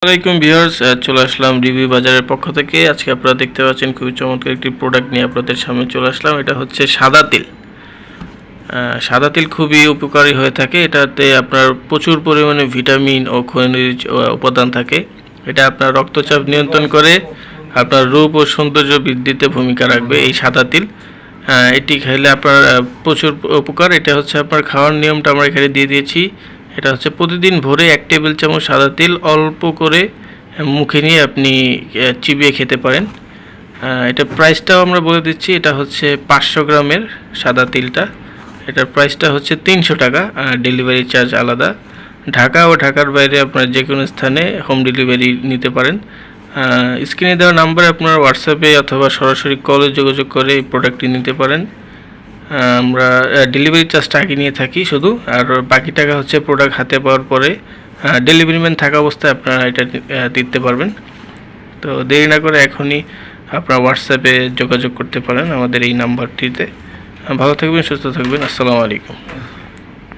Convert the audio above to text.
আসসালামাইকুম ভিউয়ার্স চলে আসলাম রিভিউ বাজারের পক্ষ থেকে। আজকে আপনারা দেখতে পাচ্ছেন খুবই চমৎকার একটি প্রোডাক্ট নিয়ে আপনাদের সামনে চলে আসলাম। এটা হচ্ছে সাদা তিল। সাদা তিল খুবই উপকারী হয়ে থাকে। এটাতে আপনার প্রচুর পরিমাণে ভিটামিন ও খনিজ উপাদান থাকে। এটা আপনার রক্তচাপ নিয়ন্ত্রণ করে, আপনার রূপ ও সৌন্দর্য বৃদ্ধিতে ভূমিকা রাখবে এই সাদা তিল। এটি খাইলে আপনার প্রচুর উপকার। এটা হচ্ছে আপনার খাওয়ার নিয়মটা আমরা এখানে দিয়ে দিয়েছি। এটা হচ্ছে প্রতিদিন ভোরে এক টেবিল চামচ সাদা তিল অল্প করে মুখে নিয়ে আপনি চিবিয়ে খেতে পারেন। এটা প্রাইসটাও আমরা বলে দিচ্ছি, এটা হচ্ছে পাঁচশো গ্রামের সাদা তিলটা। এটার প্রাইসটা হচ্ছে তিনশো টাকা ডেলিভারি চার্জ আলাদা। ঢাকা ও ঢাকার বাইরে আপনার যে কোনো স্থানে হোম ডেলিভারি নিতে পারেন। স্ক্রিনে দেওয়া নাম্বারে আপনার হোয়াটসঅ্যাপে অথবা সরাসরি কলে যোগাযোগ করে এই প্রোডাক্টটি নিতে পারেন। আমরা ডেলিভারি চার্জটা আগে নিয়ে থাকি শুধু, আর বাকি টাকা হচ্ছে প্রোডাক্ট হাতে পাওয়ার পরে ডেলিভারি ম্যান থাকা অবস্থায় আপনারা এটা দিতে পারবেন। তো দেরি না করে এখনই আপনারা হোয়াটসঅ্যাপে যোগাযোগ করতে পারেন আমাদের এই নাম্বারটিতে ভালো থাকবেন, সুস্থ থাকবেন, আসসালামু আলাইকুম।